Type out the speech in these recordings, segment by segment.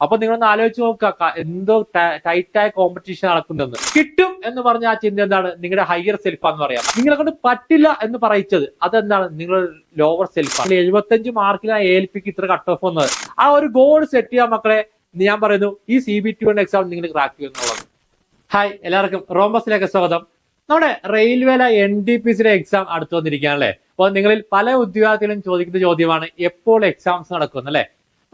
അപ്പൊ നിങ്ങളൊന്ന് ആലോചിച്ച് നോക്കുക എന്തോ ടൈറ്റായ കോമ്പറ്റീഷൻ നടക്കുന്നെന്ന് കിട്ടും എന്ന് പറഞ്ഞ ആ ചിന്ത എന്താണ്? നിങ്ങളുടെ ഹയർ സെൽഫ് എന്ന് പറയാം. നിങ്ങളെ കൊണ്ട് പറ്റില്ല എന്ന് പറയിച്ചത് അതെന്താണ്? നിങ്ങൾ ലോവർ സെൽഫ് എഴുപത്തഞ്ച് മാർക്കിലാണ് എ എൽ പിക്ക് ഇത്ര കട്ട് ഓഫ് വന്നത്. ആ ഒരു ഗോൾ സെറ്റ് ചെയ്യാൻ മക്കളെ ഞാൻ പറയുന്നു ഈ സി ബി ടി എക്സാം നിങ്ങൾ ക്രാക്ക് ചെയ്യുന്നുള്ളത്. ഹായ് എല്ലാവർക്കും റോംബസിലേക്ക് സ്വാഗതം. നമ്മുടെ റെയിൽവേല എൻ ഡി പി സിയുടെ എക്സാം അടുത്ത് വന്നിരിക്കുകയാണല്ലേ അപ്പോൾ നിങ്ങളിൽ പല ഉദ്യോഗാർത്ഥികളും ചോദിക്കുന്ന ചോദ്യമാണ് എപ്പോൾ എക്സാംസ് നടക്കും അല്ലേ?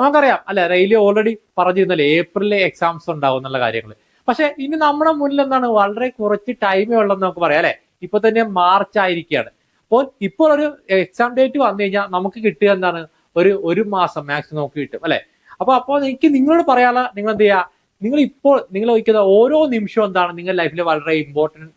നമുക്കറിയാം. അല്ല റെയിൽവേ ഓൾറെഡി പറഞ്ഞിരുന്നല്ലേ ഏപ്രിലിലെ എക്സാംസ് ഉണ്ടാവും എന്നുള്ള കാര്യങ്ങൾ പക്ഷെ ഇനി നമ്മുടെ മുന്നിൽ എന്താണ്? വളരെ കുറച്ച് ടൈമേ ഉള്ളെന്ന് നമുക്ക് പറയാം അല്ലെ? ഇപ്പൊ തന്നെ മാർച്ച് ആയിരിക്കുകയാണ്. അപ്പോൾ ഇപ്പോൾ ഒരു എക്സാം ഡേറ്റ് വന്നു കഴിഞ്ഞാൽ നമുക്ക് കിട്ടുക എന്താണ്? ഒരു ഒരു മാസം മാക്സിമം നമുക്ക് കിട്ടും അല്ലെ? അപ്പൊ അപ്പോൾ എനിക്ക് നിങ്ങളോട് പറയാനുള്ള നിങ്ങൾ എന്ത് ചെയ്യുക? നിങ്ങൾ ഇപ്പോൾ നിങ്ങൾ വയ്ക്കുന്ന ഓരോ നിമിഷവും എന്താണ്? നിങ്ങളുടെ ലൈഫിൽ വളരെ ഇമ്പോർട്ടന്റ്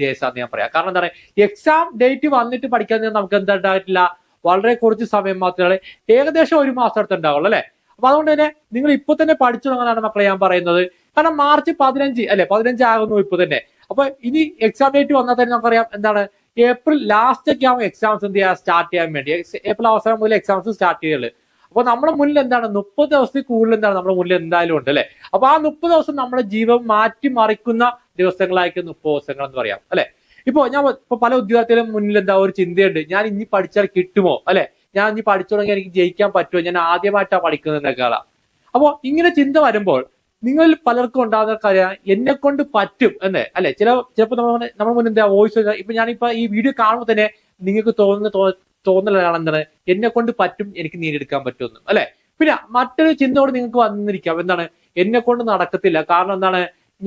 ഡേസ് ആണെന്ന് ഞാൻ പറയാം. കാരണം എന്താ പറയുക എക്സാം ഡേറ്റ് വന്നിട്ട് പഠിക്കാൻ നമുക്ക് എന്താ ഉണ്ടായിട്ടില്ല? വളരെ കുറച്ച് സമയം മാത്രമേ ഏകദേശം ഒരു മാസം അടുത്ത് ഉണ്ടാവുള്ളൂ അല്ലെ? അപ്പൊ അതുകൊണ്ട് തന്നെ നിങ്ങൾ ഇപ്പൊ തന്നെ പഠിച്ചു തുടങ്ങാനാണ് മക്കളെ ഞാൻ പറയുന്നത്. കാരണം മാർച്ച് പതിനഞ്ച് അല്ലെ? പതിനഞ്ച് ആകുന്നു ഇപ്പൊ തന്നെ. അപ്പൊ ഇനി എക്സാം ഡേറ്റ് വന്നാൽ തന്നെ നമുക്കറിയാം എന്താണ്? ഏപ്രിൽ ലാസ്റ്റ് ഒക്കെ ആവും എക്സാംസ് എന്ത് ചെയ്യാൻ സ്റ്റാർട്ട് ചെയ്യാൻ വേണ്ടി. ഏപ്രിൽ അവസാനം മുതൽ എക്സാംസ് സ്റ്റാർട്ട് ചെയ്യുള്ളൂ അപ്പൊ നമ്മുടെ മുന്നിൽ എന്താണ്? മുപ്പത് ദിവസത്തിൽ കൂടുതൽ എന്താണ്? നമ്മുടെ മുന്നിൽ എന്തായാലും ഉണ്ട് അല്ലെ? അപ്പൊ ആ മുപ്പത് ദിവസം നമ്മുടെ ജീവൻ മാറ്റി മറിക്കുന്ന ദിവസങ്ങളായിരിക്കും മുപ്പത് ദിവസങ്ങൾ എന്ന് പറയാം അല്ലെ? ഇപ്പൊ ഞാൻ ഇപ്പൊ പല ഉദ്യോഗാർത്ഥികളും മുന്നിൽ എന്താ ഒരു ചിന്തയുണ്ട്. ഞാൻ ഇനി പഠിച്ചാൽ കിട്ടുമോ? അല്ലെ? ഞാൻ ഇനി പഠിച്ചു തുടങ്ങിയാൽ എനിക്ക് ജയിക്കാൻ പറ്റുമോ? ഞാൻ ആദ്യമായിട്ടാണ് പഠിക്കുന്നത് എന്നൊക്കെ അപ്പോ ഇങ്ങനെ ചിന്ത വരുമ്പോൾ നിങ്ങളിൽ പലർക്കും ഉണ്ടാകുന്ന കാര്യം എന്നെ കൊണ്ട് പറ്റും എന്ന്. അല്ലെ? ചില ചിലപ്പോൾ നമ്മൾ നമ്മൾ മുന്നിൽ എന്താ വോയിസ് ഇപ്പൊ ഞാനിപ്പോ ഈ വീഡിയോ കാണുമ്പോൾ തന്നെ നിങ്ങൾക്ക് തോന്നുന്ന തോന്നലാണ് എന്താണ്? എന്നെ കൊണ്ട് പറ്റും എനിക്ക് നേടിയെടുക്കാൻ പറ്റുമെന്ന്. അല്ലെ? പിന്നെ മറ്റൊരു ചിന്തയോട് നിങ്ങൾക്ക് വന്നിരിക്കാം. എന്താണ്? എന്നെ കൊണ്ട് നടക്കത്തില്ല. കാരണം എന്താണ്?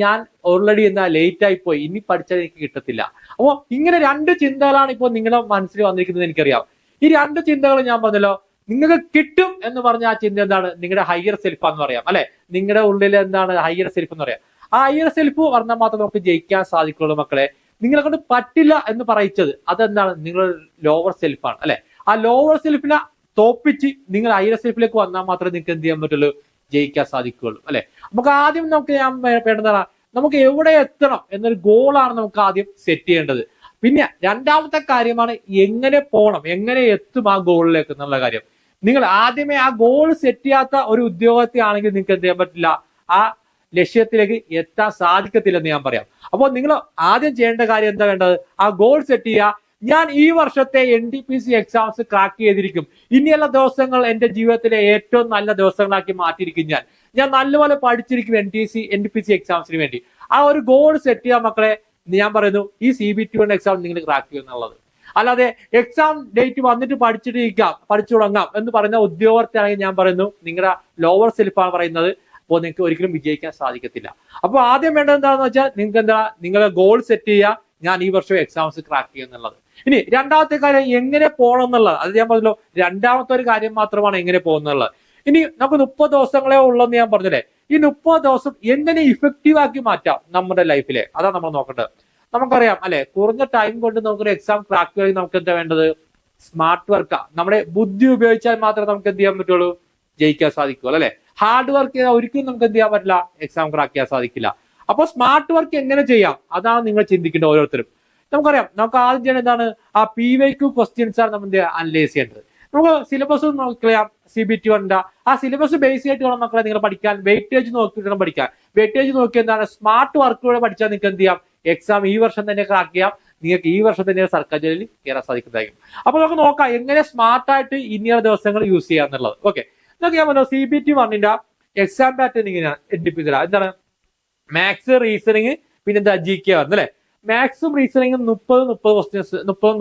ഞാൻ ഓൾറെഡി എന്താ ലേറ്റ് ആയി പോയി. ഇനി പഠിച്ചാൽ എനിക്ക് കിട്ടത്തില്ല. അപ്പോ ഇങ്ങനെ രണ്ട് ചിന്തകളാണ് ഇപ്പോൾ നിങ്ങളുടെ മനസ്സിൽ വന്നിരിക്കുന്നത് എനിക്കറിയാം. ഈ രണ്ട് ചിന്തകൾ ഞാൻ പറഞ്ഞല്ലോ നിങ്ങൾക്ക് കിട്ടും എന്ന് പറഞ്ഞ ആ ചിന്ത എന്താണ്? നിങ്ങളുടെ ഹയർ സെൽഫ് എന്ന് പറയാം അല്ലെ? നിങ്ങളുടെ ഉള്ളിൽ എന്താണ് ഹയർ സെൽഫ് എന്ന് പറയാം. ആ ഹയർ സെൽഫ് പറഞ്ഞാൽ മാത്രം നമുക്ക് ജയിക്കാൻ സാധിക്കുള്ളൂ മക്കളെ. നിങ്ങളെ കൊണ്ട് പറ്റില്ല എന്ന് പറയിച്ചത് അതെന്താണ്? നിങ്ങൾ ലോവർ സെൽഫാണ് അല്ലെ? ആ ലോവർ സെൽഫിനെ തോപ്പിച്ച് നിങ്ങൾ ഹയർ സെൽഫിലേക്ക് വന്നാൽ മാത്രമേ നിങ്ങൾക്ക് എന്ത് ചെയ്യാൻ പറ്റുള്ളൂ? ജയിക്കാൻ സാധിക്കുകയുള്ളൂ അല്ലെ? നമുക്ക് ആദ്യം നമുക്ക് ഞാൻ വേണ്ടതാണ് നമുക്ക് എവിടെ എത്തണം എന്നൊരു ഗോളാണ് നമുക്ക് ആദ്യം സെറ്റ് ചെയ്യേണ്ടത്. പിന്നെ രണ്ടാമത്തെ കാര്യമാണ് എങ്ങനെ പോണം എങ്ങനെ എത്തും ആ ഗോളിലേക്ക് എന്നുള്ള കാര്യം. നിങ്ങൾ ആദ്യമേ ആ ഗോൾ സെറ്റ് ചെയ്യാത്ത ഒരു ഉദ്യോഗത്തെ ആണെങ്കിൽ നിങ്ങൾക്ക് എന്ത് ചെയ്യാൻ പറ്റില്ല? ആ ലക്ഷ്യത്തിലേക്ക് എത്താൻ സാധിക്കത്തില്ലെന്ന് ഞാൻ പറയാം. അപ്പോൾ നിങ്ങൾ ആദ്യം ചെയ്യേണ്ട കാര്യം എന്താ വേണ്ടത്? ആ ഗോൾ സെറ്റ് ചെയ്യുക ഞാൻ ഈ വർഷത്തെ N D P C exams crack ചെയ്തിരിക്കും. ഇനിയുള്ള ദിവസങ്ങൾ എന്റെ ജീവിതത്തിലെ ഏറ്റവും നല്ല ദിവസങ്ങളാക്കി മാറ്റിയിരിക്കും ഞാൻ. ഞാൻ നല്ലപോലെ പഠിച്ചിരിക്കും N T C N D P C എക്സാംസിന് വേണ്ടി. ആ ഒരു ഗോൾ സെറ്റ് ചെയ്യാൻ മക്കളെ ഞാൻ പറയുന്നു ഈ C B T one exam നിങ്ങൾ ക്രാക്ക് ചെയ്യും എന്നുള്ളത്. അല്ലാതെ എക്സാം ഡേറ്റ് വന്നിട്ട് പഠിച്ചിട്ടിരിക്കാം പഠിച്ചു തുടങ്ങാം എന്ന് പറയുന്ന ഉദ്യോഗസ്ഥരാണെങ്കിൽ ഞാൻ പറയുന്നു നിങ്ങളുടെ ലോവർ സെൽഫാണ് പറയുന്നത് അപ്പോൾ നിങ്ങൾക്ക് ഒരിക്കലും വിജയിക്കാൻ സാധിക്കത്തില്ല. അപ്പോൾ ആദ്യം വേണ്ടത് എന്താണെന്ന് വെച്ചാൽ നിങ്ങൾക്ക് എന്താ നിങ്ങളുടെ ഗോൾ സെറ്റ് ചെയ്യുക ഞാൻ ഈ വർഷം എക്സാംസ് ക്രാക്ക് ചെയ്യുക എന്നുള്ളത്. ഇനി രണ്ടാമത്തെ കാര്യം എങ്ങനെ പോകണം എന്നുള്ളത് അത് ഞാൻ പറഞ്ഞല്ലോ രണ്ടാമത്തെ ഒരു കാര്യം മാത്രമാണ് എങ്ങനെ പോകുന്നുള്ളത്. ഇനി നമുക്ക് മുപ്പത് ദിവസങ്ങളെ ഉള്ളെന്ന് ഞാൻ പറഞ്ഞില്ലേ. ഈ മുപ്പത് ദിവസം എങ്ങനെ ഇഫക്റ്റീവ് ആക്കി മാറ്റാം നമ്മുടെ ലൈഫിലെ അതാണ് നമ്മൾ നോക്കേണ്ടത്. നമുക്കറിയാം അല്ലെ? കുറഞ്ഞ ടൈം കൊണ്ട് നമുക്കൊരു എക്സാം ക്രാക്ക് ചെയ്യാൻ നമുക്ക് എന്താ വേണ്ടത്? സ്മാർട്ട് വർക്കാ നമ്മുടെ ബുദ്ധി ഉപയോഗിച്ചാൽ മാത്രമേ നമുക്ക് എന്ത് ചെയ്യാൻ പറ്റുള്ളൂ? ജയിക്കാൻ സാധിക്കുള്ളൂ അല്ലെ? ഹാർഡ് വർക്ക് ചെയ്താൽ ഒരിക്കലും നമുക്ക് എന്ത് ചെയ്യാൻ പറ്റില്ല? എക്സാം ക്രാക്ക് ചെയ്യാൻ സാധിക്കില്ല. അപ്പൊ സ്മാർട്ട് വർക്ക് എങ്ങനെ ചെയ്യാം? അതാണ് നിങ്ങൾ ചിന്തിക്കേണ്ടത് ഓരോരുത്തരും. നമുക്കറിയാം നമുക്ക് ആദ്യം എന്താണ് ആ പി വൈ ക്യു ക്വസ്റ്റ്യൻസ് ആണ് നമ്മൾ അനലൈസ് ചെയ്യേണ്ടത്. നമുക്ക് സിലബസ് നോക്കിയാൽ സി ബി ടി വണ്ട ആ സിലബസ് ബേസ് ആയിട്ട് വേണം മക്കളെ നിങ്ങൾ പഠിക്കാൻ വെയിറ്റേജ് നോക്കിയിട്ട് വേണം പഠിക്കാൻ. വെയിറ്റേജ് നോക്കി എന്താണ് സ്മാർട്ട് വർക്കിലൂടെ പഠിച്ചാൽ നിങ്ങൾക്ക് എന്ത് ചെയ്യാം എക്സാം ഈ വർഷം തന്നെ ക്രാക്ക് ചെയ്യാം. നിങ്ങൾക്ക് ഈ വർഷം തന്നെ സർക്കാർ ജോലിയിൽ കയറാൻ സാധിക്കുന്നതായിരിക്കും. അപ്പൊ നമുക്ക് നോക്കാം എങ്ങനെ സ്മാർട്ട് ആയിട്ട് ഇനിയുള്ള ദിവസങ്ങൾ യൂസ് ചെയ്യാം എന്നുള്ളത്. ഓക്കെ നോക്കി ഞാൻ സി ബി ടി വണ്ണിന്റെ എക്സാം പാറ്റേൺ ഇങ്ങനെയാണ്. എന്താണ്? മാത്സ് റീസണിങ് പിന്നെന്താ ജി കെ വന്നു അല്ലെ? മാത്സും റീസണിങ്ങും മുപ്പത് മുപ്പത് ക്വസ്റ്റ്യൻസ് മുപ്പത്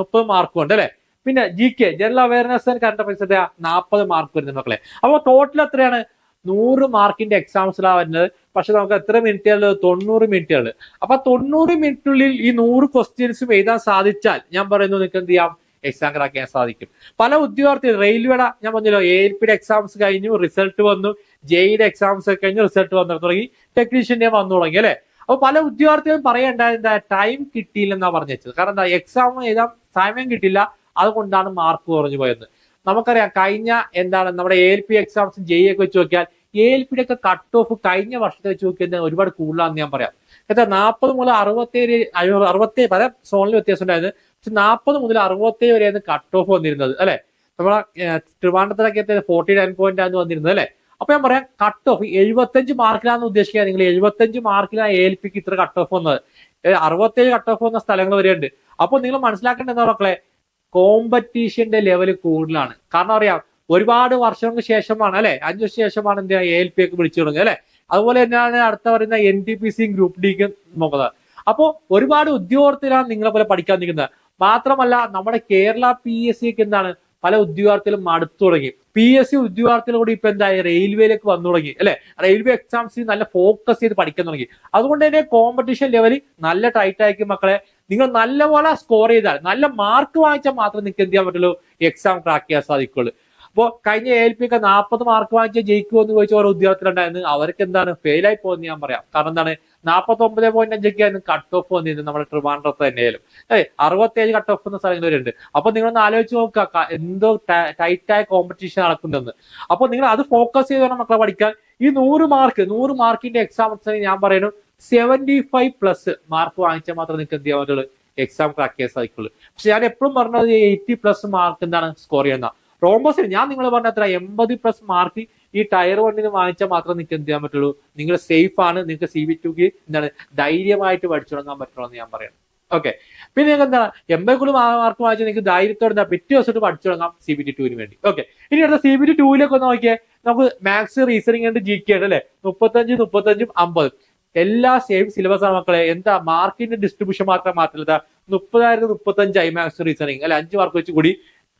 മുപ്പത് മാർക്കും ഉണ്ട് അല്ലെ? പിന്നെ G K general awareness and current affairs നാൽപ്പത് മാർക്ക് വരുന്നത് മക്കളെ. അപ്പോൾ ടോട്ടൽ എത്രയാണ്? നൂറ് മാർക്കിന്റെ എക്സാംസിലാണ് വരുന്നത്. പക്ഷെ നമുക്ക് എത്ര മിനിറ്റുകൾ തൊണ്ണൂറ് മിനിറ്റുകൾ അപ്പൊ തൊണ്ണൂറ് മിനിറ്റിനുള്ളിൽ ഈ നൂറ് ക്വസ്റ്റ്യൻസും എഴുതാൻ സാധിച്ചാൽ ഞാൻ പറയുന്നു നിങ്ങൾക്ക് എന്ത് ചെയ്യാം? എക്സാം ക്രാക്ക് ചെയ്യാൻ സാധിക്കും. പല ഉദ്യോഗാർത്ഥികൾ റെയിൽവേയുടെ ഞാൻ പറഞ്ഞല്ലോ എ എൽ പിയുടെ എക്സാംസ് കഴിഞ്ഞു റിസൾട്ട് വന്നു ജെയുടെ എക്സാംസ് ഒക്കെ കഴിഞ്ഞു റിസൾട്ട് വന്നു തുടങ്ങി. ടെക്നീഷ്യന്റെ വന്നു തുടങ്ങി അല്ലെ? അപ്പൊ പല ഉദ്യോഗാർത്ഥികളും പറയേണ്ട എന്താ ടൈം കിട്ടിയില്ലെന്നാ പറഞ്ഞു വെച്ചത് കാരണം എന്താ എക്സാം എഴുതാൻ സമയം കിട്ടില്ല അതുകൊണ്ടാണ് മാർക്ക് കുറഞ്ഞു പോയത്. നമുക്കറിയാം കഴിഞ്ഞ എന്താണ് നമ്മുടെ A L P exams J ഒക്കെ വെച്ച് നോക്കിയാൽ എ എൽ പിയുടെ ഒക്കെ കട്ട് ഓഫ് കഴിഞ്ഞ വർഷത്തെ വെച്ച് നോക്കിയാൽ ഒരുപാട് കൂടുതലാണെന്ന് ഞാൻ പറയാം. എന്താ നാൽപ്പത് മുതൽ അറുപത്തേഴ് അറുപത്തേഴ് പല സോണിൽ വ്യത്യാസം ഉണ്ടായിരുന്നു. പക്ഷെ നാൽപ്പത് മുതൽ അറുപത്തേഴ് വരെയായിരുന്നു കട്ട് ഓഫ് വന്നിരുന്നത് അല്ലെ? നമ്മളെ ട്രിവാൻഡ്രത്തിലൊക്കെ ഫോർട്ടി നയൻ പോയിന്റ് ആണ് വന്നിരുന്നത് അല്ലെ? അപ്പൊ ഞാൻ പറയാം കട്ട് ഓഫ് എഴുപത്തഞ്ച് മാർക്കിലാണ് ഉദ്ദേശിക്കുക നിങ്ങൾ എഴുപത്തഞ്ച് മാർക്കിലാണ് എ എൽ പിക്ക് ഇത്ര കട്ട് ഓഫ് വന്നത്. അറുപത്തേഴ് കട്ട് ഓഫ് വന്ന സ്ഥലങ്ങൾ വരെയുണ്ട്. അപ്പൊ നിങ്ങൾ മനസ്സിലാക്കേണ്ടത് എന്താ മക്കളെ? കോമ്പറ്റീഷന്റെ ലെവൽ കൂടുതലാണ്. കാരണം അറിയാം ഒരുപാട് വർഷങ്ങൾക്ക് ശേഷമാണ് അല്ലെ? അഞ്ചു വർഷം ശേഷമാണ് എന്ത് എ എൽ പി ഒക്കെ വിളിച്ചു തുടങ്ങുക അല്ലെ? അതുപോലെ തന്നെയാണ് അടുത്ത പറയുന്ന എൻ ടി പി സിയും ഗ്രൂപ്പ് ഡിക്കും നോക്കുന്നത്. അപ്പോ ഒരുപാട് ഉദ്യോഗത്തിലാണ് നിങ്ങളെ പോലെ പഠിക്കാൻ നിൽക്കുന്നത്. മാത്രമല്ല നമ്മുടെ കേരള പി എസ് സിക്ക് എന്താണ്? പല ഉദ്യോഗാർത്ഥികളും മടുത്തു തുടങ്ങി. പി എസ് സി ഉദ്യോഗാർത്ഥികൾ കൂടി ഇപ്പൊ എന്തായി? റെയിൽവേയിലേക്ക് വന്നു തുടങ്ങി. അല്ലെ? റെയിൽവേ എക്സാംസ് നല്ല ഫോക്കസ് ചെയ്ത് പഠിക്കാൻ തുടങ്ങി. അതുകൊണ്ട് തന്നെ കോമ്പറ്റീഷൻ ലെവൽ നല്ല ടൈറ്റ് ആയിരിക്കും മക്കളെ. നിങ്ങൾ നല്ലപോലെ സ്കോർ ചെയ്താൽ നല്ല മാർക്ക് വാങ്ങിച്ചാൽ മാത്രമേ നിങ്ങൾക്ക് എന്ത് ചെയ്യാൻ പറ്റുള്ളൂ? എക്സാം ക്രാക്ക് ചെയ്യാൻ സാധിക്കുള്ളൂ അപ്പോൾ കഴിഞ്ഞ എൽ പി ഒക്കെ നാൽപ്പത് മാർക്ക് വാങ്ങിച്ചാൽ ജയിക്കുമോ എന്ന് ചോദിച്ച ഓരോ ഉദ്യോഗത്തിലുണ്ടായിരുന്നു അവർക്ക് എന്താണ്? ഫെയിൽ ആയി പോകുന്നത് ഞാൻ പറയാം. കാരണം എന്താണ്? നാൽപ്പത്തി ഒമ്പത് പോയിന്റ് അഞ്ചൊക്കെയായിരുന്നു കട്ട് ഓഫ് വന്നിരുന്നത് നമ്മുടെ ട്രിവാൻഡ്രത്ത് തന്നെയായാലും. അതെ അറുപത്തേഴ് കട്ട് ഓഫ് എന്ന സ്ഥലങ്ങളിലുണ്ട് അപ്പൊ നിങ്ങൾ ആലോചിച്ച് നോക്കുക എന്തോ ടൈറ്റായ കോമ്പറ്റീഷൻ നടക്കുന്നുണ്ടെന്ന്. അപ്പൊ നിങ്ങൾ അത് ഫോക്കസ് ചെയ്ത് വേണം മക്കളെ പഠിക്കാൻ. ഈ നൂറ് മാർക്ക് നൂറ് മാർക്കിന്റെ എക്സാം ഞാൻ പറയുന്നു സെവന്റി ഫൈവ് പ്ലസ് മാർക്ക് വാങ്ങിച്ചാൽ മാത്രമേ നിങ്ങൾക്ക് എന്ത് ചെയ്യാൻ പറ്റുള്ളൂ? എക്സാം ക്രാക്ക് ചെയ്യാൻ സാധിക്കുള്ളൂ. പക്ഷെ ഞാൻ എപ്പോഴും പറഞ്ഞത് എയ്റ്റി പ്ലസ് മാർക്ക് എന്താണ് സ്കോർ ചെയ്യുന്ന റോംബോസിന് ഞാൻ നിങ്ങൾ പറഞ്ഞ അത്ര എൺപത് പ്ലസ് മാർക്ക് ഈ ടയർ വണ്ണിന് വാങ്ങിച്ചാൽ മാത്രം നിങ്ങൾക്ക് എന്ത് ചെയ്യാൻ പറ്റുള്ളൂ? നിങ്ങൾ സേഫ് ആണ് നിങ്ങൾക്ക് സി വി ടുക്ക് എന്താണ്? ധൈര്യമായിട്ട് പഠിച്ചു തുടങ്ങാൻ പറ്റുള്ളൂ എന്ന് ഞാൻ പറയുന്നത് ഓക്കെ പിന്നെ നിങ്ങൾക്ക് എം എൺപത് കൂടുതൽ മാർക്ക് വാങ്ങിച്ചാൽ നിങ്ങൾക്ക് ധൈര്യത്തോടെ എന്താ പിറ്റേ ദിവസമായിട്ട് പഠിച്ചു തുടങ്ങാം സി ബി ടി ടുവിന് വേണ്ടി. ഓക്കെ ഇനി അടുത്ത സി ബി ടി ടൂവിലേക്ക് ഒന്ന് നോക്കിയേ. നമുക്ക് മാത്സ് റീസണിംഗ് ഉണ്ട് ജി കെ ഉണ്ട് അല്ലെ? മുപ്പത്തഞ്ച് മുപ്പത്തഞ്ചും അമ്പതും. എല്ലാ സെയിം സിലബസ് ആണ് മക്കളെ. എന്താ? മാർക്കിന്റെ ഡിസ്ട്രിബ്യൂഷൻ മാത്രം മാറ്റില്ല മുപ്പതായിരത്തി മുപ്പത്തഞ്ച് ഐ മാത്സ് റീസണിങ് അല്ലെ? അഞ്ച് മാർക്ക് വെച്ച് കൂടി.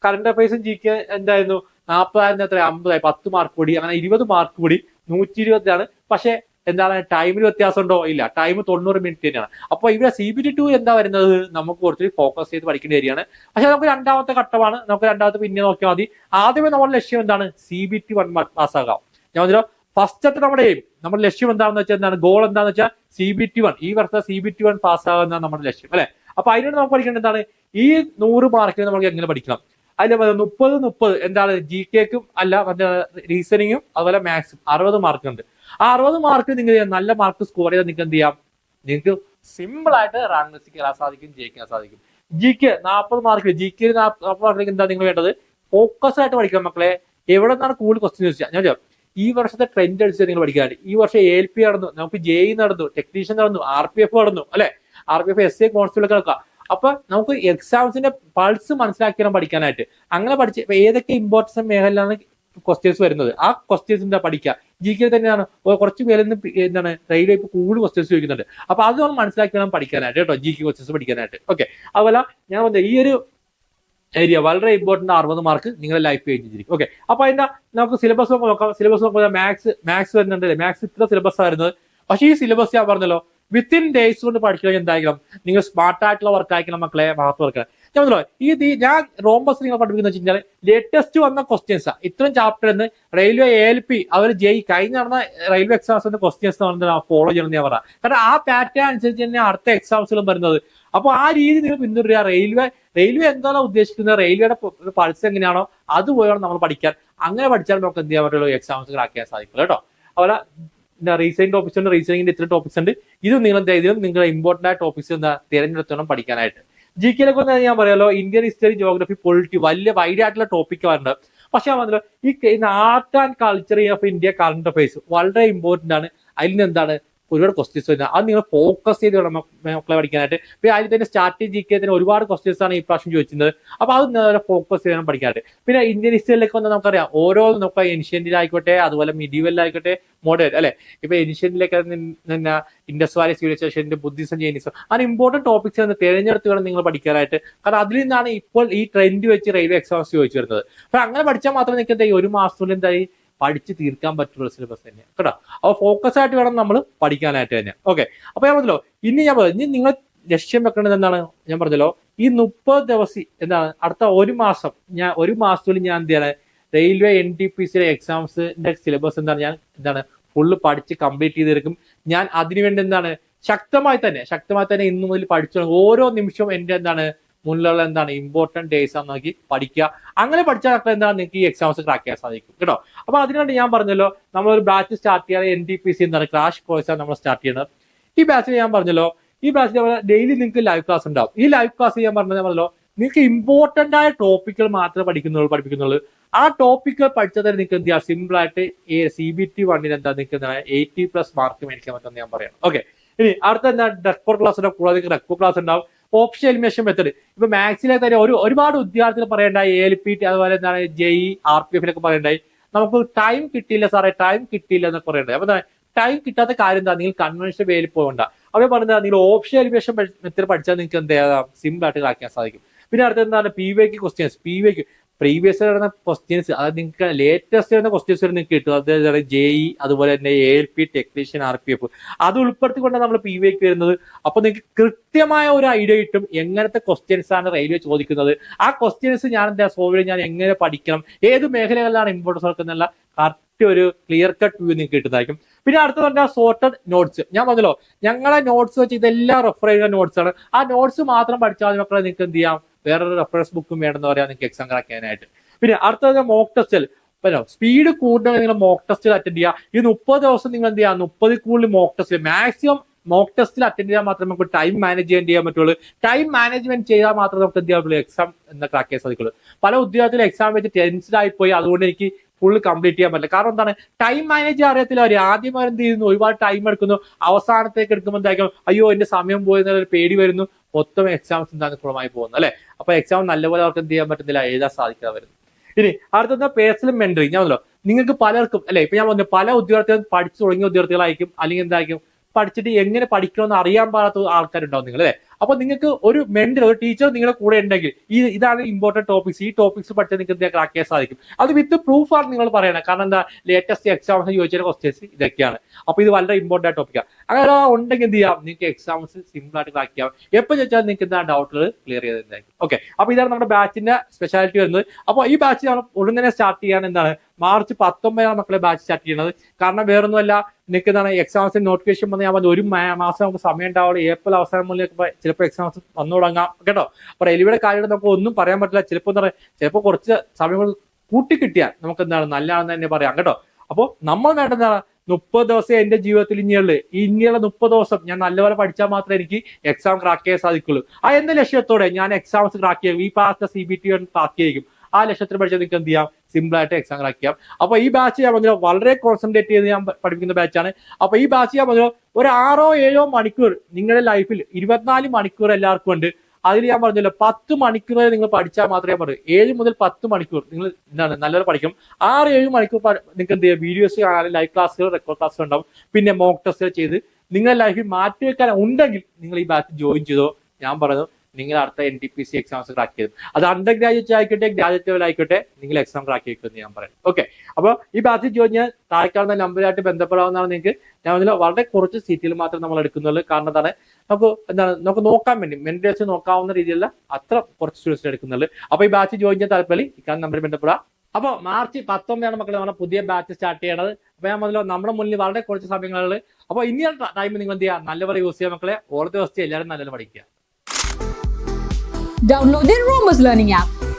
കറണ്ട് അഫയേഴ്സും ജി കെ എന്തായിരുന്നു? നാൽപ്പതായിരത്തി എത്ര അമ്പതായി പത്ത് മാർക്ക് കൂടി അങ്ങനെ ഇരുപത് മാർക്ക് കൂടി നൂറ്റി ഇരുപത്തിലാണ് പക്ഷേ എന്താണ് ടൈമിൽ വ്യത്യാസം ഉണ്ടോ ഇല്ല. ടൈം തൊണ്ണൂറ് മിനിറ്റ് തന്നെയാണ്. അപ്പൊ ഇവിടെ സി ബി ടി ടു എന്താ വരുന്നത്? നമുക്ക് കുറച്ച് ഫോക്കസ് ചെയ്ത് പഠിക്കേണ്ട ഏരിയയാണ് പക്ഷെ നമുക്ക് രണ്ടാമത്തെ ഘട്ടമാണ്. നമുക്ക് രണ്ടാമത്തെ പിന്നെ നോക്കിയാൽ മതി. ആദ്യമേ നമ്മുടെ ലക്ഷ്യം എന്താണ്? സി ബി ടി വൺ പാസ്സാകാം ഞാൻ ഫസ്റ്റ് ഫസ്റ്റത്തെ നമ്മുടെ എയിം നമ്മുടെ ലക്ഷ്യം എന്താണെന്ന് വെച്ചാൽ എന്താണ്? ഗോൾ എന്താണെന്ന് വെച്ചാൽ സി ബി ടി വൺ ഈ വർഷത്തെ സി ബി ടി വൺ പാസ്സാകുന്ന നമ്മുടെ ലക്ഷ്യം അല്ലെ? അപ്പൊ അതിനോട് നമുക്ക് പഠിക്കേണ്ടത് എന്താണ്? ഈ നൂറ് മാർക്കിന് നമുക്ക് എങ്ങനെ പഠിക്കണം? അതിൽ മുപ്പത് മുപ്പത് എന്താണ് ജി കെക്കും അല്ല റീസണിങ്ങും അതുപോലെ മാത്സും അറുപത് മാർക്ക് ഉണ്ട്. ആ അറുപത് മാർക്ക് നിങ്ങൾ നല്ല മാർക്ക് സ്കോർ ചെയ്താൽ നിങ്ങൾക്ക് എന്ത് ചെയ്യാം? നിങ്ങൾക്ക് സിമ്പിൾ ആയിട്ട് ലിസ്റ്റ് കയറാൻ സാധിക്കും ജയിക്കാൻ സാധിക്കും. ജി കെ നാൽപ്പത് മാർക്ക് ജി കെ നാൽപ്പത് മാർക്കിലേക്ക് എന്താ നിങ്ങൾ വേണ്ടത്? ഫോക്കസ് ആയിട്ട് പഠിക്കാം മക്കളെ. എവിടെ നിന്നാണ് കൂടുതൽ ക്വസ്റ്റ്യൻ ചോദിച്ചാൽ ഞാൻ ഈ വർഷത്തെ ട്രെൻഡ് അടിച്ച് നിങ്ങൾ പഠിക്കാണ്ട്. ഈ വർഷം എ എൽ പി നടന്നു നമുക്ക് ജെ ഇ നടന്നു ടെക്നീഷ്യൻ നടന്നു ആർ പി എഫ് നടന്നു അല്ലെ? R P F S A constable ഒക്കെ അപ്പൊ നമുക്ക് എക്സാംസിന്റെ പൾസ് മനസ്സിലാക്കിയാണ് പഠിക്കാനായിട്ട്. അങ്ങനെ പഠിച്ച് ഏതൊക്കെ ഇമ്പോർട്ടൻസ് മേഖലയിലാണ് ക്വസ്റ്റ്യൻസ് വരുന്നത്? ആ ക്വസ്റ്റ്യൻസ് എന്താ പഠിക്കുക ജി കെ തന്നെയാണ് കുറച്ച് പേരിൽ നിന്ന് എന്താണ് റെയിൽവേ ഇപ്പൊ കൂടുതൽ ക്വസ്റ്റ്യൻസ് ചോദിക്കുന്നുണ്ട്. അപ്പൊ അത് നമ്മൾ മനസ്സിലാക്കി പഠിക്കാനായിട്ട് കേട്ടോ ജി കെ ക്വസ്റ്റ്യൻസ് പഠിക്കാനായിട്ട്. ഓക്കെ അതുപോലെ ഞാൻ പറഞ്ഞ ഈ ഒരു ഏരിയ വളരെ ഇമ്പോർട്ടന്റ് അറുപത് മാർക്ക് നിങ്ങളുടെ ലൈഫ് കഴിഞ്ഞിരിക്കും ഓക്കെ അപ്പൊ അതിന്റെ നമുക്ക് സിലബസ് നോക്കാം. സിലബസ് നോക്കുമ്പോൾ മാത്സ് മാത്സ് വരുന്നുണ്ട് മാത്സ് ഇത്ര സിലബസ് ആയിരുന്നത് പക്ഷേ ഈ സിലബസ് ഞാൻ പറഞ്ഞല്ലോ വിത്തിൻ ഡേയ്സ് കൊണ്ട് പഠിക്കണം എന്തായിരിക്കണം? നിങ്ങൾ സ്മാർട്ട് ആയിട്ടുള്ള വർക്ക് ആയിരിക്കണം മക്കളെ മാത്രം വർക്ക് ഞാൻ ഈ ഞാൻ റോംബസ് നിങ്ങൾ പഠിപ്പിക്കുന്ന വെച്ച് കഴിഞ്ഞാൽ ലേറ്റസ്റ്റ് വന്ന ക്വസ്റ്റ്യൻസ് ഇത്രയും ചാപ്റ്റർ എന്ന് റെയിൽവേ എ എൽ പി അവർ ജയി കഴിഞ്ഞ നടന്ന റെയിൽവേ എക്സാംസിന്റെ ക്വസ്റ്റ്യൻസ് ഫോളോ ചെയ്യണം ഞാൻ പറയാം കാരണം ആ പാറ്റേൺ അനുസരിച്ച് തന്നെ അടുത്ത എക്സാംസിലും വരുന്നത്. അപ്പൊ ആ രീതി നിങ്ങൾ പിന്തുടരുക. റെയിൽവേ റെയിൽവേ എന്താണോ ഉദ്ദേശിക്കുന്നത്? റെയിൽവേയുടെ പൾസ് എങ്ങനെയാണോ അതുപോലെ വേണം നമ്മൾ പഠിക്കാൻ. അങ്ങനെ പഠിച്ചാൽ നമുക്ക് എന്ത് ചെയ്യാൻ പറ്റുള്ളൂ? എക്സാംസ് ക്രാക്ക് ചെയ്യാൻ സാധിക്കും കേട്ടോ? അതുപോലെ റീസെയിൻ ടോപ്പിക്സ് ഉണ്ട് റീസെയിനിന്റെ ഇത്ര ടോപ്പിക്സ് ഉണ്ട്. ഇത് നിങ്ങൾ എന്താ ഇതിലും ഇമ്പോർട്ടന്റ് ആയ ടോപ്പിക്സ് എന്താ തിരഞ്ഞെടുത്തോണം പഠിക്കാനായിട്ട്. ജി കെയിലെ കുറിച്ച് ഞാൻ പറയാലോ ഇന്ത്യൻ ഹിസ്റ്ററി ജോഗ്രഫി പൊളിറ്റി വലിയ വൈഡ് ആയിട്ടുള്ള ടോപ്പിക് വരുന്നുണ്ട് പക്ഷെ ഞാൻ പറഞ്ഞല്ലോ ഈ art and culture of India current affairs വളരെ ഇമ്പോർട്ടന്റ് ആണ്. അതിൽ നിന്ന് എന്താണ് ഒരുപാട് ക്വസ്റ്റ്യൻസ് വരുന്നത്. അത് നിങ്ങൾ ഫോക്കസ് ചെയ്ത് മക്കളെ പഠിക്കാനായിട്ട്. പിന്നെ അതിൽ തന്നെ സ്ട്രാറ്റജിക്ക് തന്നെ ഒരുപാട് ക്വസ്റ്റ്യൻസ് ആണ് ഈ പ്രാവശ്യം ചോദിച്ചത് അപ്പൊ അത് ഫോക്കസ് ചെയ്യണം പഠിക്കാനായിട്ട്. പിന്നെ ഇന്ത്യൻ ഹിസ്റ്ററിയിലേക്ക് വന്നാൽ നമുക്കറിയാം. ഓരോ നമുക്ക് ഏൻഷ്യന്റിൽ ആയിക്കോട്ടെ അതുപോലെ മിഡീവൽ ആയിക്കോട്ടെ മോഡേൺ അല്ലെ? ഇപ്പൊ ഏൻഷ്യന്റിലേക്ക് ഇൻഡസ് വാലി സിവിലൈസേഷന്റെ ബുദ്ധിസം ജൈനിസം അങ്ങനെ ഇമ്പോർട്ടന്റ് ടോപ്പിക്സ് എന്ന് തിരഞ്ഞെടുത്ത് വേണം നിങ്ങൾ പഠിക്കാനായിട്ട്. കാരണം അതിൽ നിന്നാണ് ഇപ്പോൾ ഈ ട്രെൻഡ് വെച്ച് റെയിൽവേ എക്സാംസ് ചോദിച്ചു വരുന്നത്. അപ്പൊ അങ്ങനെ പഠിച്ചാൽ മാത്രമേ നിങ്ങൾക്ക് എന്താ ഒരു മാസത്തിനുള്ളിൽ എന്തായി? പഠിച്ച് തീർക്കാൻ പറ്റുള്ള സിലബസ് തന്നെ. കേട്ടോ? അപ്പൊ ഫോക്കസ് ആയിട്ട് വേണം നമ്മൾ പഠിക്കാനായിട്ട് തന്നെ. ഓക്കെ അപ്പൊ ഞാൻ പറഞ്ഞല്ലോ ഇനി ഞാൻ പറഞ്ഞു നിങ്ങൾ ലക്ഷ്യം വെക്കേണ്ടത് എന്താണ്? ഞാൻ പറഞ്ഞല്ലോ ഈ മുപ്പത് ദിവസം എന്താണ്? അടുത്ത ഒരു മാസം ഞാൻ ഒരു മാസത്തിൽ ഞാൻ എന്ത് റെയിൽവേ എൻ ടി പി സിയിലെ എക്സാംസിന്റെ സിലബസ് എന്താണ്? ഞാൻ എന്താണ്? ഫുള്ള് പഠിച്ച് കംപ്ലീറ്റ് ചെയ്തെടുക്കും ഞാൻ അതിനുവേണ്ടി എന്താണ്? ശക്തമായി തന്നെ ശക്തമായി തന്നെ ഇന്നു മുതൽ പഠിച്ചു ഓരോ നിമിഷവും എന്റെ എന്താണ്? മുന്നിലുള്ള എന്താണ് ഇമ്പോർട്ടന്റ് ഡേയ്സ് ആണ് നോക്കി പഠിക്കുക. അങ്ങനെ പഠിച്ചാൽ അത്ര എന്താണ് നിങ്ങൾക്ക് ഈ എക്സാംസ് ക്രാക്ക് ചെയ്യാൻ സാധിക്കും. കേട്ടോ? അപ്പൊ അതിനുവേണ്ടി ഞാൻ പറഞ്ഞല്ലോ നമ്മൾ ഒരു ബാച്ച് സ്റ്റാർട്ട് ചെയ്യാൻ എൻ ടി പി സി എന്താണ് ക്രാഷ് കോഴ്സാണ് നമ്മൾ സ്റ്റാർട്ട് ചെയ്യുന്നത് ഈ ബാച്ചിൽ ഞാൻ പറഞ്ഞല്ലോ ഈ ബാച്ചിൽ ഡെയിലി നിങ്ങൾക്ക് ലൈവ് ക്ലാസ് ഉണ്ടാവും. ഈ ലൈവ് ക്ലാസ് ഞാൻ പറഞ്ഞത് പറഞ്ഞല്ലോ നിങ്ങൾക്ക് ഇമ്പോർട്ടന്റ് ആയ ടോപ്പിക്കുകൾ മാത്രമേ പഠിക്കുന്നുള്ളൂ പഠിപ്പിക്കുന്നുള്ളൂ ആ ടോപ്പിക്ക് പഠിച്ചത് നിങ്ങൾക്ക് എന്ത് ചെയ്യാം? സിമ്പിൾ ആയിട്ട് സി ബി ടി വണ്ണിന് എന്താ നിങ്ങൾക്ക് എയ്റ്റി പ്ലസ് മാർക്ക് മേടിക്കാൻ പറ്റുമെന്ന് ഞാൻ പറയാം ഓക്കെ ഇനി അടുത്ത എന്താ ഡെക്കോർ ഉണ്ടാവും കൂടാതെ ഡെക്കോ ക്ലാസ് ഉണ്ടാവും. ഓപ്ഷൻ എലിമിനേഷൻ മെത്തേഡ് ഇപ്പൊ മാത്സിലെ തന്നെ ഒരു ഒരുപാട് വിദ്യാർത്ഥികൾ പറയണ്ടായി എൽ പി ടി അതുപോലെ എന്താണ് ജെഇ ആർ പി എഫിലൊക്കെ പറയണ്ടായി. നമുക്ക് ടൈം കിട്ടിയില്ല സാറേ ടൈം കിട്ടിയില്ല എന്നൊക്കെ പറയണ്ടായി. അപ്പൊ ടൈം കിട്ടാത്ത കാര്യം എന്താ? നിങ്ങൾ കൺവെൻഷൻ വേയിൽ പോകണ്ട. അവർ പറഞ്ഞാൽ നിങ്ങൾ ഓപ്ഷൻ എലിമിനേഷൻ മെത്തേഡ് പഠിച്ചാൽ നിങ്ങൾക്ക് എന്താ സിമ്പിൾ ആയിട്ട് ആക്കാൻ സാധിക്കും. പിന്നെ അടുത്ത എന്താണ് P Y Q questions P Y Q previous വരുന്ന ക്വസ്റ്റ്യൻസ് അത് നിങ്ങൾക്ക് ലേറ്റസ്റ്റ് വരുന്ന ക്വസ്റ്റ്യൻസ് വരെ നിങ്ങൾക്ക് കിട്ടും. അതായത് ജെഇ അതുപോലെ തന്നെ A L P technician R P F അത് ഉൾപ്പെടുത്തിക്കൊണ്ടാണ് നമ്മൾ പി വിക്ക് വരുന്നത്. അപ്പൊ നിങ്ങൾക്ക് കൃത്യമായ ഒരു ഐഡിയ കിട്ടും എങ്ങനത്തെ ക്വസ്റ്റ്യൻസ് ആണ് റെയിൽവേ ചോദിക്കുന്നത്. ആ ക്വസ്റ്റ്യൻസ് ഞാൻ എന്താ സോൾവ് ഞാൻ എങ്ങനെ പഠിക്കണം ഏത് മേഖലകളിലാണ് ഇമ്പോർട്ടൻസ് കൊടുക്കുന്നുള്ള കറക്റ്റ് ഒരു ക്ലിയർ കട്ട് വ്യൂ നിങ്ങൾക്ക് കിട്ടുന്നതായിരിക്കും. പിന്നെ അടുത്തത് പറഞ്ഞാൽ സോർട്ടഡ് നോട്ട്സ് ഞാൻ പറഞ്ഞല്ലോ ഞങ്ങളെ നോട്ട്സ് വെച്ച് ഇതെല്ലാം റെഫർ ചെയ്യുന്ന നോട്ട്സ് ആണ്. ആ നോട്ട്സ് മാത്രം പഠിച്ചാൽ മക്കളെ നിങ്ങൾക്ക് എന്ത് ചെയ്യാം? വേറൊരു റെഫറൻസ് ബുക്കും വേണമെന്ന് പറയാം നിങ്ങൾക്ക് എക്സാം ചെയ്യാനായിട്ട്. പിന്നെ അടുത്തത് മോക്ക് ടെസ്റ്റിൽ സ്പീഡ് കൂടുതൽ നിങ്ങൾ മോക്ക് ടെസ്റ്റിൽ അറ്റൻഡ് ചെയ്യുക ഈ മുപ്പത് ദിവസം നിങ്ങൾ എന്ത് ചെയ്യുക മുപ്പതിൽ കൂടുതൽ മോക്ക് ടെസ്റ്റിൽ മാക്സിമം മോക്ക് ടെസ്റ്റിൽ അറ്റൻഡ് ചെയ്യാൻ മാത്രമേ നമുക്ക് ടൈം മാനേജ്മെന്റ് ചെയ്യാൻ പറ്റുള്ളൂ. ടൈം മാനേജ്മെന്റ് ചെയ്താൽ മാത്രമേ നമുക്ക് എന്ത് ചെയ്യാൻ എക്സാം എന്ന് ക്രാക്ക് ചെയ്യാൻ സാധിക്കുള്ളൂ. പല ഉദ്യോഗത്തിലും എക്സാം വെച്ച് ടെൻഷൻ ആയി പോയി. അതുകൊണ്ട് എനിക്ക് ഫുൾ കംപ്ലീറ്റ് ചെയ്യാൻ പറ്റില്ല. കാരണം എന്താണ്? ടൈം മാനേജ് അറിയത്തില്ല അവർ ആദ്യം അവർ എന്ത് ചെയ്യുന്നു? ഒരുപാട് ടൈം എടുക്കുന്നു. അവസാനത്തേക്ക് എടുക്കുമ്പോൾ എന്തായിരിക്കും? അയ്യോ എന്റെ സമയം പോയി എന്നൊരു പേടി വരുന്നു. മൊത്തം എക്സാംസ് എന്താണ് പോകുന്നത് പോകുന്നു അല്ലെ? അപ്പൊ എക്സാം നല്ലപോലെ അവർക്ക് എന്ത് ചെയ്യാൻ പറ്റുന്നില്ല എഴുതാൻ സാധിക്കാതെ വരുന്നു. ഇനി അടുത്തത് പേഴ്സണൽ മെന്ററിങ് ഞാൻ പറഞ്ഞല്ലോ നിങ്ങൾക്ക് പലർക്കും അല്ലെ? ഇപ്പൊ ഞാൻ പറഞ്ഞു പല ഉദ്യോഗാർത്ഥികളും പഠിച്ചു തുടങ്ങിയ ഉദ്യോഗാർത്ഥികളായിരിക്കും അല്ലെങ്കിൽ എന്തായിരിക്കും? പഠിച്ചിട്ട് എങ്ങനെ പഠിക്കണമെന്ന് അറിയാൻ പാടാത്ത ആൾക്കാരുണ്ടാവും നിങ്ങൾ അല്ലെ? അപ്പൊ നിങ്ങൾക്ക് ഒരു മെന്റർ ഒരു ടീച്ചർ നിങ്ങളുടെ കൂടെ ഉണ്ടെങ്കിൽ ഈ ഇതാണ് ഇമ്പോർട്ടന്റ് ടോപ്പിക്സ് ഈ ടോപ്പിക്സ് പഠിച്ചാൽ നിങ്ങൾക്ക് എന്ത് ക്രാക്ക് ചെയ്യാൻ സാധിക്കും. അത് വിത്ത് പ്രൂഫ് ആണ് നിങ്ങൾ പറയണം കാരണം എന്താ? ലേറ്റസ്റ്റ് എക്സാംസ് ചോദിച്ച ക്വസ്റ്റ്യൻസ് ഇതൊക്കെയാണ്. അപ്പൊ ഇത് വളരെ ഇമ്പോർട്ടന്റ് ടോപ്പിക്കാണ് അങ്ങനെ ഉണ്ടെങ്കിൽ എന്ത് ചെയ്യാം? നിങ്ങൾക്ക് എക്സാംസ് സിമ്പിൾ ആയിട്ട് ക്രാക്ക് ചെയ്യാം. എപ്പോൾ ചോദിച്ചാൽ നിങ്ങൾക്ക് എന്താ ഡൗട്ടുകൾ ക്ലിയർ ചെയ്തതായിരിക്കും ഓക്കെ അപ്പൊ ഇതാണ് നമ്മുടെ ബാച്ചിന്റെ സ്പെഷ്യാലിറ്റി വരുന്നത്. അപ്പോൾ ഈ ബാച്ച് നമ്മൾ ഉടൻ തന്നെ സ്റ്റാർട്ട് ചെയ്യാൻ എന്താണ്? മാർച്ച് പത്തൊമ്പതിനാണ് മക്കളെ ബാച്ച് സ്റ്റാർട്ട് ചെയ്യുന്നത്. കാരണം വേറൊന്നുമല്ല നിങ്ങൾക്ക് എന്താണ്? എക്സാംസിന് നോട്ടിഫിക്കേഷൻ വന്ന് ഒരു മാസം നമുക്ക് സമയം ഉണ്ടാവുള്ളൂ. ഏപ്രിൽ അവസാനം മുതൽ ചിലപ്പോൾ എക്സാംസ് വന്നു തുടങ്ങാം കേട്ടോ? അപ്പൊ റെയിൽവേയുടെ കാര്യമായിട്ട് നമുക്ക് ഒന്നും പറയാൻ പറ്റില്ല. ചിലപ്പോൾ എന്താ പറയുക ചിലപ്പോൾ കുറച്ച് സമയങ്ങൾ കൂട്ടിക്കിട്ടിയാൽ നമുക്ക് എന്താണ് നല്ലതാണെന്ന് തന്നെ പറയാം. കേട്ടോ? അപ്പോൾ നമ്മൾ വേണ്ടത് മുപ്പത് ദിവസം എന്റെ ജീവിതത്തിൽ ഇനിയുള്ളത്. ഈ ഇനിയുള്ള മുപ്പത് ദിവസം ഞാൻ നല്ലപോലെ പഠിച്ചാൽ മാത്രമേ എനിക്ക് എക്സാം ക്രാക്ക് ചെയ്യാൻ സാധിക്കുള്ളൂ. ആ എന്ന ലക്ഷ്യത്തോടെ ഞാൻ എക്സാംസ് ക്രാക്ക് ചെയ്യും. ഈ pass C B T crack ചെയ്യും ആ ലക്ഷ്യത്തിൽ പഠിച്ചാൽ നിങ്ങൾക്ക് എന്ത് ചെയ്യാം? സിമ്പിൾ ആയിട്ട് എക്സാം ക്രാക്ക് ചെയ്യാം അപ്പൊ ഈ ബാച്ച് ഞാൻ പറഞ്ഞു വളരെ കോൺസെൻട്രേറ്റ് ചെയ്ത് ഞാൻ പഠിപ്പിക്കുന്ന ബാച്ചാണ് അപ്പൊ ഈ ബാച്ച് ഞാൻ പറഞ്ഞു ഒരു ആറോ ഏഴോ മണിക്കൂർ നിങ്ങളുടെ ലൈഫിൽ ഇരുപത്തിനാല് മണിക്കൂർ എല്ലാവർക്കും ഉണ്ട്. അതിൽ ഞാൻ പറഞ്ഞല്ലോ പത്ത് മണിക്കൂർ നിങ്ങൾ പഠിച്ചാൽ മാത്രമേ പറയൂ ഏഴ് മുതൽ പത്ത് മണിക്കൂർ നിങ്ങൾ എന്താണ് നല്ലത് പഠിക്കും ആറ് ഏഴ് മണിക്കൂർ നിങ്ങൾക്ക് എന്ത് ചെയ്യാം? വീഡിയോസ് കാണാൻ ലൈവ് ക്ലാസ്സുകൾ റെക്കോർഡ് ക്ലാസ്സുകൾ ഉണ്ടാവും. പിന്നെ മോക്ക് ടെസ്റ്റുകൾ ചെയ്ത് നിങ്ങളുടെ ലൈഫിൽ മാറ്റി വെക്കാൻ ഉണ്ടെങ്കിൽ നിങ്ങൾ ഈ ബാച്ച് ജോയിൻ ചെയ്തോ ഞാൻ പറഞ്ഞു നിങ്ങൾ അടുത്ത N T P C exams crack ചെയ്തു. അത് അണ്ടർ ഗ്രാജുവേറ്റ് ആയിക്കോട്ടെ ഗ്രാജുവേറ്റ് ലെവൽ ആയിക്കോട്ടെ നിങ്ങൾ എക്സാം ക്രാക്ക് ചെയ്യിക്കുമെന്ന് ഞാൻ പറയാം ഓക്കെ അപ്പോൾ ഈ ബാച്ച് ചോദിച്ചാൽ ചെയ്യാൻ താഴെക്കാവുന്ന നമ്പറായിട്ട് ബന്ധപ്പെടാവുന്നതാണ് നിങ്ങൾക്ക്. ഞാൻ പറഞ്ഞാൽ വളരെ കുറച്ച് സീറ്റുകൾ മാത്രം നമ്മൾ എടുക്കുന്നുള്ളൂ. കാരണം എന്താണ്? നമുക്ക് എന്താണ്? നമുക്ക് നോക്കാൻ വേണ്ടി മെന്റേഴ്സ് നോക്കാവുന്ന രീതിയിലുള്ള അത്ര കുറച്ച് സ്റ്റുഡൻസ് എടുക്കുന്നുള്ളൂ. അപ്പൊ ഈ ബാച്ച് ജോയിൻ താല്പര്യം കാണുന്ന നമ്പറിൽ ബന്ധപ്പെടാം. അപ്പോൾ മാർച്ച് പത്തൊമ്പതാണ് മക്കളെ നമ്മുടെ പുതിയ ബാച്ച് സ്റ്റാർട്ട് ചെയ്യണത്. അപ്പൊ ഞാൻ മുതലോ നമ്മുടെ മുന്നിൽ വളരെ കുറച്ച് സമയങ്ങളിൽ അപ്പോൾ ഇനിയുള്ള ടൈം നിങ്ങൾ എന്ത് ചെയ്യുക? നല്ലപോലെ യൂസ് ചെയ്യുക മക്കളെ. ഓരോ ദിവസം എല്ലാവരും നല്ലപോലെ പഠിക്കുക. Download the Romus Learning app